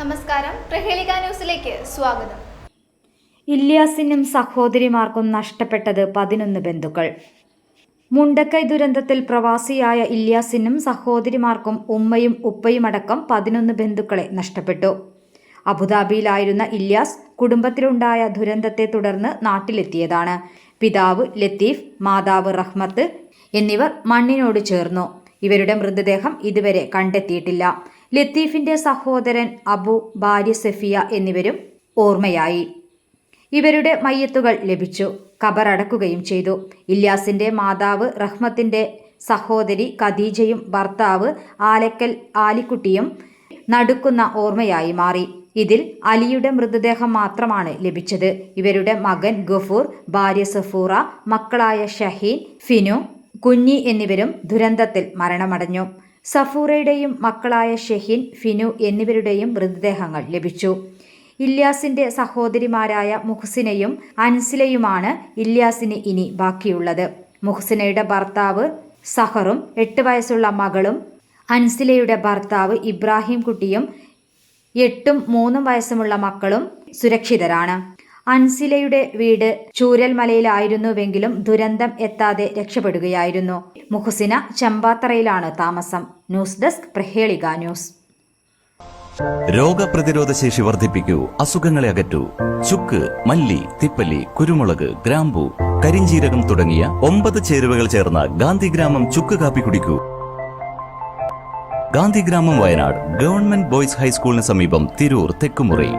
നമസ്കാരം. പ്രഹേളിക ന്യൂസിലേക്ക് സ്വാഗതം. ഇല്യാസിനും സഹോദരിമാർക്കും നഷ്ടപ്പെട്ടത് പതിനൊന്ന് ബന്ധുക്കൾ. മുണ്ടക്കൈ ദുരന്തത്തിൽ പ്രവാസിയായ ഇല്യാസിനും സഹോദരിമാർക്കും ഉമ്മയും ഉപ്പയുമടക്കം പതിനൊന്ന് ബന്ധുക്കളെ നഷ്ടപ്പെട്ടു. അബുദാബിയിലായിരുന്ന ഇല്യാസ് കുടുംബത്തിലുണ്ടായ ദുരന്തത്തെ തുടർന്ന് നാട്ടിലെത്തിയതാണ്. പിതാവ് ലത്തീഫ് മാതാവ് റഹ്മത്ത് എന്നിവർ മണ്ണിനോട് ചേർന്നു. ഇവരുടെ മൃതദേഹം ഇതുവരെ കണ്ടെത്തിയിട്ടില്ല. ലത്തീഫിന്റെ സഹോദരൻ അബു ഭാര്യ സഫിയ എന്നിവരും ഓർമ്മയായി. ഇവരുടെ മയ്യത്തുകൾ ലഭിച്ചു. ഖബറടക്കുകയും ചെയ്തു. ഇല്യാസിന്റെ മാതാവ് റഹ്മത്തിന്റെ സഹോദരി ഖദീജയും ഭർത്താവ് ആലക്കൽ ആലിക്കുട്ടിയും നടുക്കുന്ന ഓർമ്മയായി മാറി. ഇതിൽ അലിയുടെ മൃതദേഹം മാത്രമാണ് ലഭിച്ചത്. ഇവരുടെ മകൻ ഗഫൂർ ഭാര്യ സഫൂറ മക്കളായ ഷഹീൻ ഫിനു കുഞ്ഞി എന്നിവരും ദുരന്തത്തിൽ മരണമടഞ്ഞു. സഫൂറയുടെയും മക്കളായ ഷെഹിൻ ഫിനു എന്നിവരുടെയും മൃതദേഹങ്ങൾ ലഭിച്ചു. ഇല്യാസിന്റെ സഹോദരിമാരായ മുഹ്സിനയും അൻസിലയുമാണ് ഇല്യാസിന് ഇനി ബാക്കിയുള്ളത്. മുഹ്സിനയുടെ ഭർത്താവ് സഹറും എട്ട് വയസ്സുള്ള മകളും അൻസിലയുടെ ഭർത്താവ് ഇബ്രാഹിം കുട്ടിയും എട്ടും മൂന്നും വയസ്സുമുള്ള മക്കളും സുരക്ഷിതരാണ്. അൻസിലയുടെ വീട് ചൂരൽമലയിലായിരുന്നുവെങ്കിലും ദുരന്തം എത്താതെ രക്ഷപ്പെടുകയായിരുന്നു. മുഹസിന ചമ്പാത്തറയിലാണ് താമസം. News desk Prahelika news. രോഗപ്രതിരോധ ശേഷി വർദ്ധിപ്പിക്കൂ അസുഖങ്ങളെ അകറ്റൂ. ചുക്ക് മല്ലി തിപ്പല്ലി കുരുമുളക് ഗ്രാമ്പു കരിഞ്ചീരകം തുടങ്ങിയ ഒമ്പത് ചേരുവകൾ ചേർന്ന ഗാന്ധിഗ്രാമം ചുക്ക് കാപ്പി കുടിക്കൂ. ഗാന്ധിഗ്രാമം വയനാട് ഗവൺമെന്റ് ബോയ്സ് ഹൈസ്കൂളിന് സമീപം തിരൂർ തെക്കുമുറി.